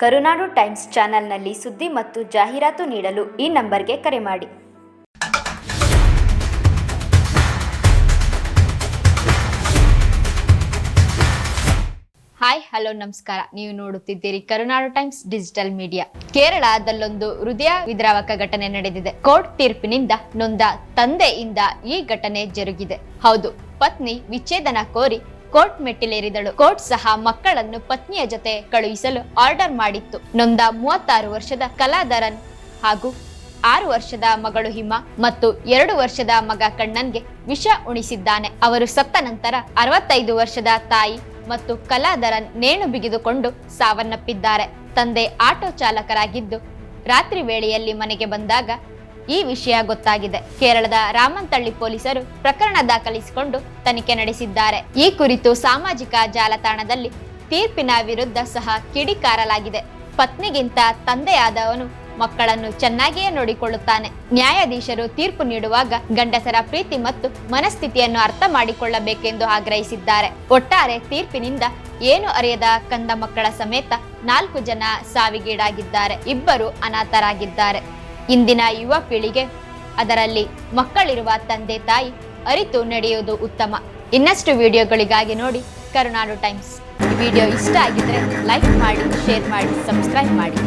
ಕರುನಾಡು times ಚಾನೆಲ್ನಲ್ಲಿ ಸುದ್ದಿ ಮತ್ತು ಜಾಹೀರಾತು ನೀಡಲು ಈ ನಂಬರ್ಗೆ ಕರೆ ಮಾಡಿ. ಹಾಯ್, ಹಲೋ, ನಮಸ್ಕಾರ. ನೀವು ನೋಡುತ್ತಿದ್ದೀರಿ ಕರುನಾಡು ಟೈಮ್ಸ್ ಡಿಜಿಟಲ್ ಮೀಡಿಯಾ. ಕೇರಳದಲ್ಲೊಂದು ಹೃದಯ ವಿದ್ರಾವಕ ಘಟನೆ ನಡೆದಿದೆ. ಕೋರ್ಟ್ ತೀರ್ಪಿನಿಂದ ನೊಂದ ತಂದೆಯಿಂದ ಈ ಘಟನೆ ಜರುಗಿದೆ. ಹೌದು, ಪತ್ನಿ ವಿಚ್ಛೇದನ ಕೋರಿ ಕೋರ್ಟ್ ಮೆಟ್ಟಿಲೇರಿದಳು. ಕೋರ್ಟ್ ಸಹ ಮಕ್ಕಳನ್ನು ಪತ್ನಿಯ ಜೊತೆ ಕಳುಹಿಸಲು ಆರ್ಡರ್ ಮಾಡಿತ್ತು. ನೊಂದ ಮೂವತ್ತಾರು ವರ್ಷದ ಕಲಾಧರನ್ ಹಾಗೂ ಆರು ವರ್ಷದ ಮಗಳು ಹಿಮ ಮತ್ತು ಎರಡು ವರ್ಷದ ಮಗ ಕಣ್ಣನ್ಗೆ ವಿಷ ಉಣಿಸಿದ್ದಾನೆ. ಅವರು ಸತ್ತ ನಂತರ ಅರವತ್ತೈದು ವರ್ಷದ ತಾಯಿ ಮತ್ತು ಕಲಾಧರನ್ ನೇಣು ಬಿಗಿದುಕೊಂಡು ಸಾವನ್ನಪ್ಪಿದ್ದಾರೆ. ತಂದೆ ಆಟೋ ಚಾಲಕರಾಗಿದ್ದು ರಾತ್ರಿ ವೇಳೆಯಲ್ಲಿ ಮನೆಗೆ ಬಂದಾಗ ಈ ವಿಷಯ ಗೊತ್ತಾಗಿದೆ. ಕೇರಳದ ರಾಮಂತಳ್ಳಿ ಪೊಲೀಸರು ಪ್ರಕರಣ ದಾಖಲಿಸಿಕೊಂಡು ತನಿಖೆ ನಡೆಸಿದ್ದಾರೆ. ಈ ಕುರಿತು ಸಾಮಾಜಿಕ ಜಾಲತಾಣದಲ್ಲಿ ತೀರ್ಪಿನ ವಿರುದ್ಧ ಸಹ ಕಿಡಿಕಾರಲಾಗಿದೆ. ಪತ್ನಿಗಿಂತ ತಂದೆಯಾದವನು ಮಕ್ಕಳನ್ನು ಚೆನ್ನಾಗಿಯೇ ನೋಡಿಕೊಳ್ಳುತ್ತಾನೆ. ನ್ಯಾಯಾಧೀಶರು ತೀರ್ಪು ನೀಡುವಾಗ ಗಂಡಸರ ಪ್ರೀತಿ ಮತ್ತು ಮನಸ್ಥಿತಿಯನ್ನು ಅರ್ಥ ಮಾಡಿಕೊಳ್ಳಬೇಕೆಂದು ಆಗ್ರಹಿಸಿದ್ದಾರೆ. ಒಟ್ಟಾರೆ ತೀರ್ಪಿನಿಂದ ಏನು ಅರಿಯದ ಕಂದ ಮಕ್ಕಳ ಸಮೇತ ನಾಲ್ಕು ಜನ ಸಾವಿಗೀಡಾಗಿದ್ದಾರೆ. ಇಬ್ಬರು ಅನಾಥರಾಗಿದ್ದಾರೆ. ಇಂದಿನ ಯುವ ಪೀಳಿಗೆ. ಅದರಲ್ಲಿ ಮಕ್ಕಳಿರುವ ತಂದೆ ತಾಯಿ ಅರಿತು ನಡೆಯುವುದು ಉತ್ತಮ. ಇನ್ನಷ್ಟು ವಿಡಿಯೋಗಳಿಗಾಗಿ ನೋಡಿ ಕರುನಾಡು ಟೈಮ್ಸ್. ಈ ವಿಡಿಯೋ ಇಷ್ಟ ಆಗಿದ್ರೆ ಲೈಕ್ ಮಾಡಿ, ಶೇರ್ ಮಾಡಿ, ಸಬ್ಸ್ಕ್ರೈಬ್ ಮಾಡಿ.